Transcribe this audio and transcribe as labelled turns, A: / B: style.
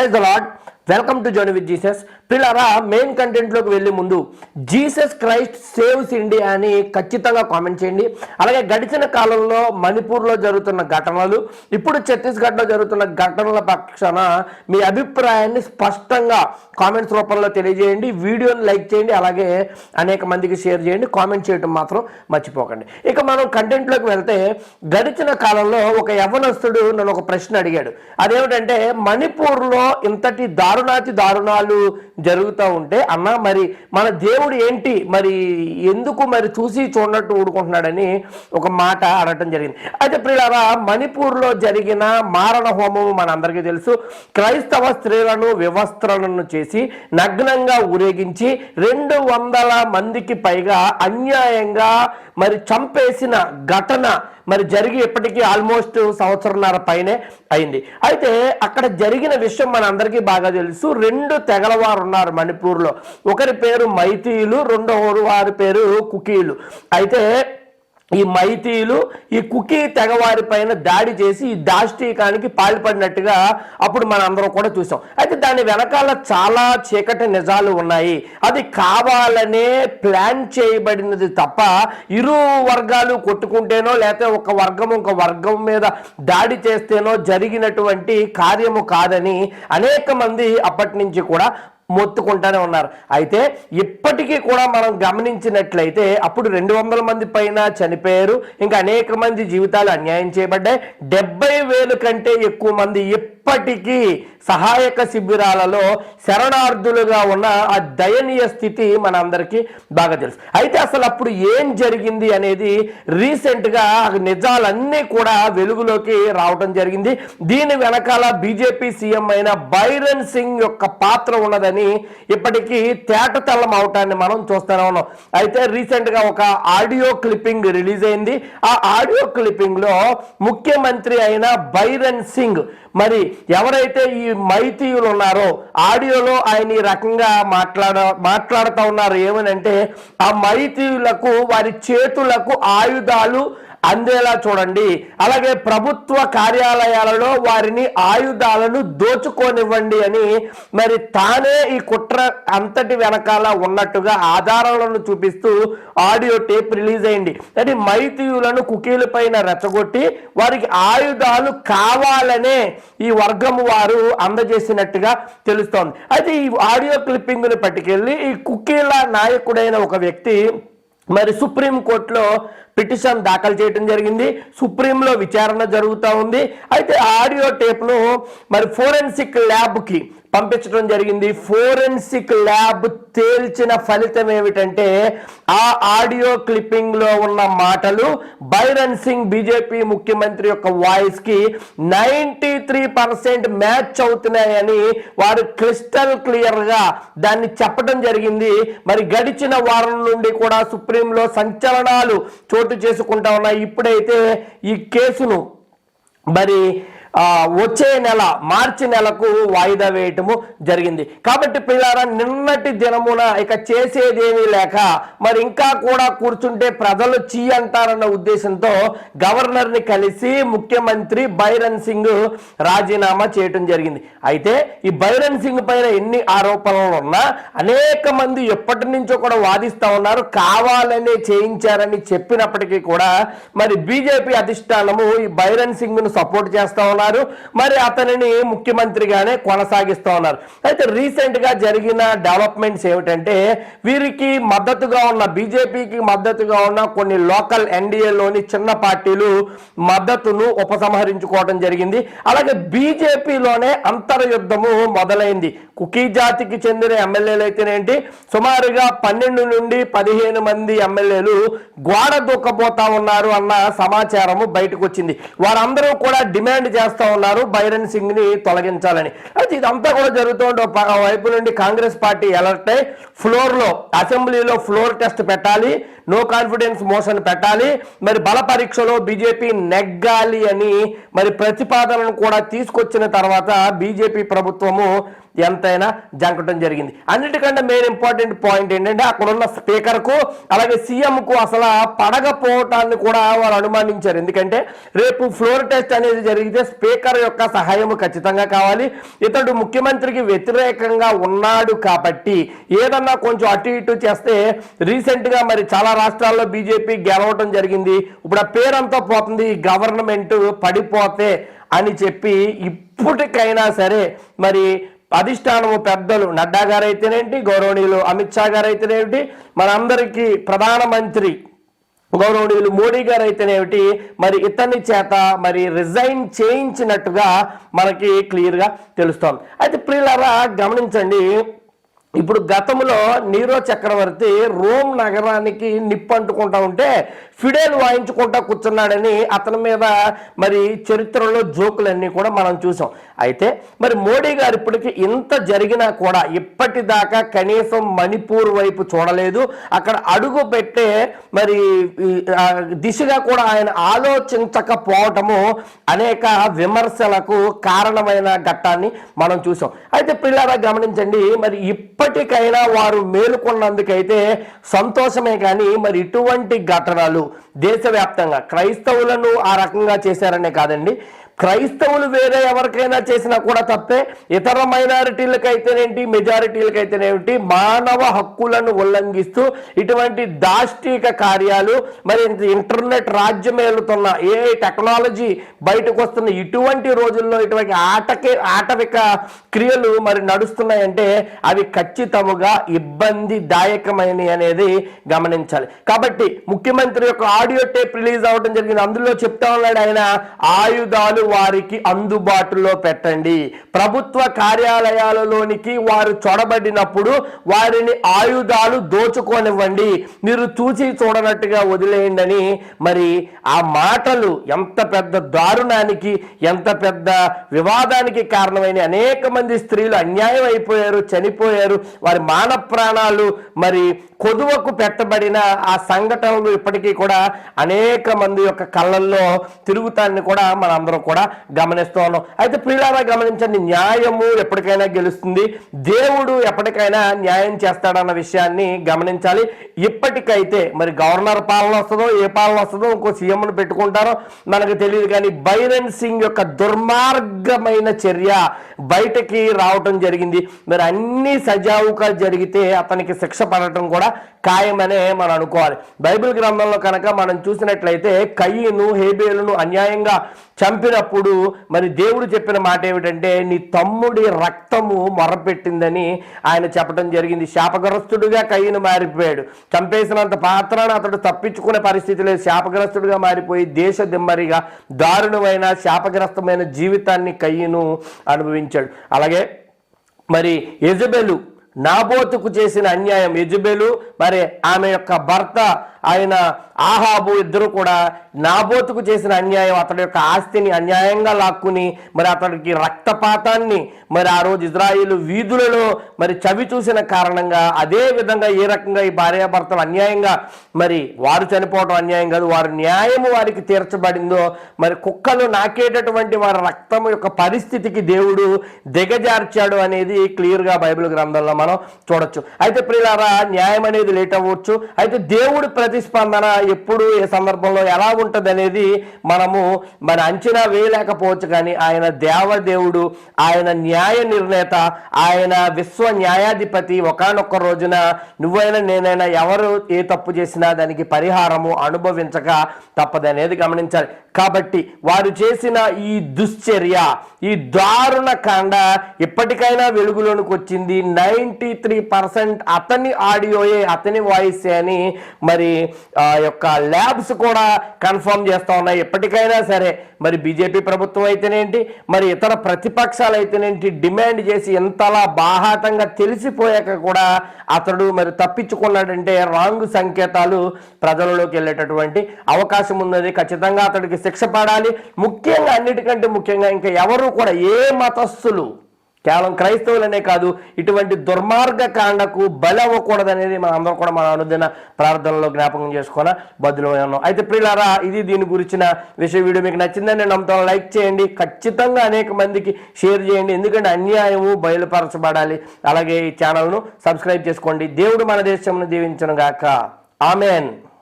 A: Praise the Lord. Welcome to journey with Jesus పిల్లరా main కంటెంట్లోకి వెళ్ళే ముందు జీసస్ క్రైస్ట్ సేవ్స్ ఇండియా అని ఖచ్చితంగా కామెంట్ చేయండి. అలాగే గడిచిన కాలంలో మణిపూర్లో జరుగుతున్న ఘటనలు ఇప్పుడు ఛత్తీస్గఢ్లో జరుగుతున్న ఘటనల పక్షాన మీ అభిప్రాయాన్ని స్పష్టంగా కామెంట్స్ రూపంలో తెలియజేయండి. వీడియోని లైక్ చేయండి అలాగే అనేక మందికి షేర్ చేయండి. కామెంట్ చేయడం మాత్రం మర్చిపోకండి. ఇక మనం కంటెంట్లోకి వెళ్తే గడిచిన కాలంలో ఒక యవ్వనస్తుడు నన్ను ఒక ప్రశ్న అడిగాడు. అదేమిటంటే మణిపూర్లో ఇంతటి దారుణాతి దారుణాలు జరుగుతూ ఉంటే అన్న మరి మన దేవుడు ఏంటి? మరి ఎందుకు మరి చూసి చూడనట్టు ఊడుకుంటున్నాడని ఒక మాట అడగటం జరిగింది. అయితే ప్రియులారా మణిపూర్లో జరిగిన మారణ హోమం మనందరికీ తెలుసు. క్రైస్తవ స్త్రీలను వివస్త్రలను చేసి నగ్నంగా ఊరేగించి రెండు వందల మందికి పైగా అన్యాయంగా మరి చంపేసిన ఘటన మరి జరిగి ఇప్పటికీ ఆల్మోస్ట్ సంవత్సరంన్నర పైనే అయింది. అయితే అక్కడ జరిగిన విషయం మన అందరికీ బాగా తెలుసు. రెండు తెగలవారు ఉన్నారు మణిపూర్లో. ఒకరి పేరు మైతీయులు రెండో వారి పేరు కుకీలు. అయితే ఈ మైతీలు ఈ కుకీ తెగవారి పైన దాడి చేసి ఈ దాష్టీకానికి పాల్పడినట్టుగా అప్పుడు మనం అందరం కూడా చూసాం. అయితే దాని వెనకాల చాలా చీకటి నిజాలు ఉన్నాయి. అది కావాలనే ప్లాన్ చేయబడినది తప్ప ఇరు వర్గాలు కొట్టుకుంటేనో లేకపోతే ఒక వర్గం ఒక వర్గం మీద దాడి చేస్తేనో జరిగినటువంటి కార్యము కాదని అనేక మంది అప్పటి నుంచి కూడా మొత్తుకుంటానే ఉన్నారు. అయితే ఇప్పటికీ కూడా మనం గమనించినట్లయితే అప్పుడు రెండు వందల మంది పైన చనిపోయారు. ఇంకా అనేక మంది జీవితాలు అన్యాయం చేయబడ్డాయి. డెబ్బై వేలు కంటే ఎక్కువ మంది ఇప్పటికీ సహాయక శిబిరాలలో శరణార్థులుగా ఉన్న ఆ దయనీయ స్థితి మన అందరికీ బాగా తెలుసు. అయితే అసలు అప్పుడు ఏం జరిగింది అనేది రీసెంట్గా నిజాలన్నీ కూడా వెలుగులోకి రావడం జరిగింది. దీని వెనకాల బీజేపీ సీఎం అయిన బైరన్ సింగ్ యొక్క పాత్ర ఉన్నదని ఇప్పటికీ తేటతెల్లం అవటాన్ని మనం చూస్తూనే ఉన్నాం. అయితే రీసెంట్గా ఒక ఆడియో క్లిప్పింగ్ రిలీజ్ అయింది. ఆ ఆడియో క్లిప్పింగ్లో ముఖ్యమంత్రి అయిన బైరన్ సింగ్ మరి ఎవరైతే ఈ మైతీయులు ఉన్నారో ఆడియోలో ఆయన ఈ రకంగా మాట్లాడ మాట్లాడుతూ ఉన్నారు. ఏమనంటే ఆ మైతీయులకు వారి చేతులకు ఆయుధాలు అందేలా చూడండి. అలాగే ప్రభుత్వ కార్యాలయాలలో వారిని ఆయుధాలను దోచుకోనివ్వండి అని మరి తానే ఈ కుట్ర అంతటి వెనకాల ఉన్నట్టుగా ఆధారాలను చూపిస్తూ ఆడియో టేప్ రిలీజ్ అయింది. అది మైతీయులను కుకీల పైన రెచ్చగొట్టి వారికి ఆయుధాలు కావాలనే ఈ వర్గం వారు అందజేసినట్టుగా తెలుస్తోంది. అయితే ఈ ఆడియో క్లిప్పింగ్ను పట్టుకెళ్ళి ఈ కుకీల నాయకుడైన ఒక వ్యక్తి మరి సుప్రీంకోర్టులో పిటిషన్ దాఖలు చేయడం జరిగింది. సుప్రీంలో విచారణ జరుగుతూ ఉంది. అయితే ఆడియో టేప్ను మరి ఫోరెన్సిక్ ల్యాబ్కి పంపించడం జరిగింది. ఫోరెన్సిక్ ల్యాబ్ తేల్చిన ఫలితం ఏమిటంటే ఆ ఆడియో క్లిప్పింగ్లో ఉన్న మాటలు బైరన్ సింగ్ బీజేపీ ముఖ్యమంత్రి యొక్క వాయిస్కి నైంటీ త్రీ పర్సెంట్ మ్యాచ్ అవుతున్నాయని వారు క్రిస్టల్ క్లియర్గా దాన్ని చెప్పడం జరిగింది. మరి గడిచిన వారం నుండి కూడా సుప్రీంలో సంచలనాలు చోటు చేసుకుంటా ఉన్నాయి. ఇప్పుడైతే ఈ కేసును మరి వచ్చే నెల మార్చి నెలకు వాయిదా వేయటము జరిగింది. కాబట్టి పిల్లారా నిన్నటి దినమున ఇక చేసేదేమీ లేక మరి ఇంకా కూడా కూర్చుంటే ప్రజలు చీ అంటారన్న ఉద్దేశంతో గవర్నర్ని కలిసి ముఖ్యమంత్రి బైరన్ సింగ్ రాజీనామా చేయటం జరిగింది. అయితే ఈ బైరన్ సింగ్ పైన ఎన్ని ఆరోపణలు ఉన్నా అనేక మంది ఎప్పటి నుంచో కూడా వాదిస్తా ఉన్నారు కావాలనే చేయించారని చెప్పినప్పటికీ కూడా మరి బీజేపీ అధిష్టానము ఈ బైరన్ సింగ్ను సపోర్ట్ చేస్తా ఉన్నారు మరి అతనిని ముఖ్యమంత్రిగానే కొనసాగిస్తూ ఉన్నారు. అయితే రీసెంట్గా జరిగిన డెవలప్మెంట్స్ ఏమిటంటే వీరికి మద్దతుగా ఉన్న బీజేపీకి మద్దతుగా ఉన్న కొన్ని లోకల్ ఎన్డీఏలోని చిన్న పార్టీలు మద్దతును ఉపసంహరించుకోవడం జరిగింది. అలాగే బీజేపీలోనే అంతర్యుద్ధము మొదలైంది. కుకీ జాతికి చెందిన ఎమ్మెల్యేలు అయితేనేంటి సుమారుగా పన్నెండు నుండి పదిహేను మంది ఎమ్మెల్యేలు గోడ దూకపోతా ఉన్నారు అన్న సమాచారము బయటకు వచ్చింది వారందరూ కూడా డిమాండ్ చేస్తారు చేస్తూ ఉన్నారు. బైరన్ సింగ్ని తొలగించాలని. అయితే ఇదంతా కూడా జరుగుతుంటే ఒక వైపు నుండి కాంగ్రెస్ పార్టీ అలర్ట్ అయి ఫ్లోర్లో అసెంబ్లీలో ఫ్లోర్ టెస్ట్ పెట్టాలి. నో కాన్ఫిడెన్స్ మోషన్ పెట్టాలి. మరి బల పరీక్షలో బీజేపీ నెగ్గాలి అని మరి ప్రతిపాదనను కూడా తీసుకొచ్చిన తర్వాత బీజేపీ ప్రభుత్వము ఎంతైనా జంకటం జరిగింది. అన్నిటికంటే మెయిన్ ఇంపార్టెంట్ పాయింట్ ఏంటంటే అక్కడ ఉన్న స్పీకర్కు అలాగే సీఎంకు అసలు పడగపోవటాన్ని కూడా వారు అనుమానించారు. ఎందుకంటే రేపు ఫ్లోర్ టెస్ట్ అనేది జరిగితే స్పీకర్ యొక్క సహాయం ఖచ్చితంగా కావాలి. ఇతడు ముఖ్యమంత్రికి వ్యతిరేకంగా ఉన్నాడు కాబట్టి ఏదన్నా కొంచెం అటు ఇటు చేస్తే రీసెంట్గా మరి చాలా రాష్ట్రాల్లో బీజేపీ గెలవటం జరిగింది. ఇప్పుడు ఆ పేరంతా పోతుంది గవర్నమెంట్ పడిపోతే అని చెప్పి ఇప్పటికైనా సరే మరి అధిష్టానము పెద్దలు నడ్డా గారు అయితేనేంటి గౌరవనీయులు అమిత్ షా గారు అయితేనేమిటి మనందరికీ ప్రధానమంత్రి గౌరవనీయులు మోడీ గారు అయితేనేమిటి మరి ఇతని చేత మరి రిజైన్ చేయించినట్టుగా మనకి క్లియర్గా తెలుస్తోంది. అయితే ప్రియులారా గమనించండి ఇప్పుడు గతంలో నీరో చక్రవర్తి రోమ్ నగరానికి నిప్పు అంటుకుంటా ఉంటే ఫిడేల్ వాయించుకుంటా కూర్చున్నాడని అతని మీద మరి చరిత్రలో జోకులన్నీ కూడా మనం చూసాం. అయితే మరి మోడీ గారు ఇప్పటికి ఇంత జరిగినా కూడా ఇప్పటిదాకా కనీసం మణిపూర్ వైపు చూడలేదు. అక్కడ అడుగు పెట్టే మరి దిశగా కూడా ఆయన ఆలోచించకపోవటము అనేక విమర్శలకు కారణమైన ఘట్టాన్ని మనం చూసాం. అయితే పిల్లరా గమనించండి మరి ఇప్పటికైనా వారు మేలుకున్నందుకైతే సంతోషమే కానీ మరి ఇటువంటి ఘటనలు దేశవ్యాప్తంగా క్రైస్తవులను ఆ రకంగా చేశారనే కాదండి. క్రైస్తవులు వేరే ఎవరికైనా చేసినా కూడా తప్పే. ఇతర మైనారిటీలకైతేనేంటి మెజారిటీలకైతేనేమిటి మానవ హక్కులను ఉల్లంఘిస్తూ ఇటువంటి దాష్టిక కార్యాలు మరి ఇంటర్నెట్ ఇంటర్నెట్ రాజ్యమేలుతున్న ఏ టెక్నాలజీ బయటకు వస్తున్న ఇటువంటి రోజుల్లో ఇటువంటి ఆటకే ఆటవిక క్రియలు మరి నడుస్తున్నాయంటే అవి ఖచ్చితముగా ఇబ్బందిదాయకమైనవి అనేది గమనించాలి. కాబట్టి ముఖ్యమంత్రి యొక్క ఆడియో టేప్ రిలీజ్ అవ్వడం జరిగింది. అందులో చెప్తా ఉన్నాడు ఆయన ఆయుధాలు వారికి అందుబాటులో పెట్టండి. ప్రభుత్వ కార్యాలయాలలోనికి వారు చొడబడినప్పుడు వారిని ఆయుధాలు దోచుకోనివ్వండి. మీరు చూసి చూడనట్టుగా వదిలేయండి అని మరి ఆ మాటలు ఎంత పెద్ద దారుణానికి ఎంత పెద్ద వివాదానికి కారణమైన అనేక మంది స్త్రీలు అన్యాయం అయిపోయారు చనిపోయారు. వారి మాన ప్రాణాలు మరి కొదువకు పెట్టబడిన ఆ సంఘటనలు ఇప్పటికీ కూడా అనేక మంది యొక్క కళ్ళల్లో తిరుగుతాన్ని కూడా మనందరం కూడా గమనిస్తూ ఉన్నాం. అయితే ప్రియులారా గమనించండి న్యాయము ఎప్పటికైనా గెలుస్తుంది. దేవుడు ఎప్పటికైనా న్యాయం చేస్తాడన్న విషయాన్ని గమనించాలి. ఇప్పటికైతే మరి గవర్నర్ పాలన వస్తుందో ఏ పాలన వస్తుందో ఇంకో సీఎంను పెట్టుకుంటారో మనకు తెలియదు కానీ బైరన్ సింగ్ యొక్క దుర్మార్గమైన చర్య బయటకి రావటం జరిగింది. మరి అన్ని సజావుగా జరిగితే అతనికి శిక్ష పడటం కూడా ఖాయమనే మనం అనుకోవాలి. బైబిల్ గ్రంథంలో కనుక మనం చూసినట్లయితే కయ్యను హేబేలును అన్యాయంగా చంపిన చంపినప్పుడు మరి దేవుడు చెప్పిన మాట ఏమిటంటే నీ తమ్ముడి రక్తము మొరపెట్టిందని ఆయన చెప్పడం జరిగింది. శాపగ్రస్తుడుగా కయ్యను మారిపోయాడు. చంపేసినంత పాత్రను అతడు తప్పించుకునే పరిస్థితి లేదు. శాపగ్రస్తుడుగా మారిపోయి దేశ దిమ్మరిగా దారుణమైన శాపగ్రస్తమైన జీవితాన్ని కయ్యను అనుభవించాడు. అలాగే మరి యజబెలు నాబోతుకు చేసిన అన్యాయం. యజుబెలు మరి ఆమె యొక్క భర్త ఆయన ఆహాబు ఇద్దరు కూడా నాబోతుకు చేసిన అన్యాయం అతడి యొక్క ఆస్తిని అన్యాయంగా లాక్కుని మరి అతడికి రక్తపాతాన్ని మరి ఆ రోజు ఇజ్రాయిల్ వీధులలో మరి చవి చూసిన కారణంగా అదే విధంగా ఏ రకంగా ఈ భార్యాభర్తలు అన్యాయంగా మరి వారు చనిపోవడం అన్యాయం కాదు వారి న్యాయము వారికి తీర్చబడిందో మరి కుక్కలు నాకేటటువంటి వారి రక్తం యొక్క పరిస్థితికి దేవుడు దిగజార్చాడు అనేది క్లియర్గా బైబిల్ గ్రంథంలో మనం చూడొచ్చు. అయితే ప్రియులారా న్యాయం అనేది లేట్ అవ్వచ్చు. అయితే దేవుడి ప్రతిస్పందన ఎప్పుడు ఏ సందర్భంలో ఎలా ఉంటుంది అనేది మనము మన అంచనా వేయలేకపోవచ్చు. కానీ ఆయన దేవదేవుడు ఆయన న్యాయ నిర్ణేత ఆయన విశ్వ న్యాయాధిపతి ఒకనొక రోజున నువ్వైనా నేనైనా ఎవరు ఏ తప్పు చేసినా దానికి పరిహారము అనుభవించక తప్పదనేది గమనించాలి. కాబట్టి వారు చేసిన ఈ దుశ్చర్య ఈ దారుణ కాండ ఇప్పటికైనా వెలుగులోనికి వచ్చింది. నైంటీ త్రీ పర్సెంట్ అతని ఆడియోయే అతని వాయిసే అని మరి ఆ యొక్క ల్యాబ్స్ కూడా కన్ఫర్మ్ చేస్తూ ఉన్నాయి. ఎప్పటికైనా సరే మరి బీజేపీ ప్రభుత్వం అయితేనేంటి మరి ఇతర ప్రతిపక్షాలు అయితేనేంటి డిమాండ్ చేసి ఎంతలా బాహాటంగా తెలిసిపోయాక కూడా అతడు మరి తప్పించుకున్నాడంటే రాంగ్ సంకేతాలు ప్రజలలోకి వెళ్ళేటటువంటి అవకాశం ఉన్నది. ఖచ్చితంగా అతడికి శిక్ష పడాలి. ముఖ్యంగా అన్నిటికంటే ముఖ్యంగా ఇంకా ఎవరు కూడా ఏ మతస్థులు కేవలం క్రైస్తవులనే కాదు ఇటువంటి దుర్మార్గ కాండకు బలవ్వకూడదనేది అవ్వకూడదనేది మన అందరం కూడా మన అనుదిన ప్రార్థనలో జ్ఞాపకం చేసుకున్న బదులు ఉన్నాం అయితే ప్రియులారా ఇది దీని గురించిన విషయ వీడియో మీకు నచ్చిందని నేను నమ్ముతాను లైక్ చేయండి. ఖచ్చితంగా అనేక మందికి షేర్ చేయండి. ఎందుకంటే అన్యాయము బయలుపరచబడాలి. అలాగే ఈ ఛానల్ను సబ్స్క్రైబ్ చేసుకోండి. దేవుడు మన దేశంను దీవించను గాక ఆమెన్.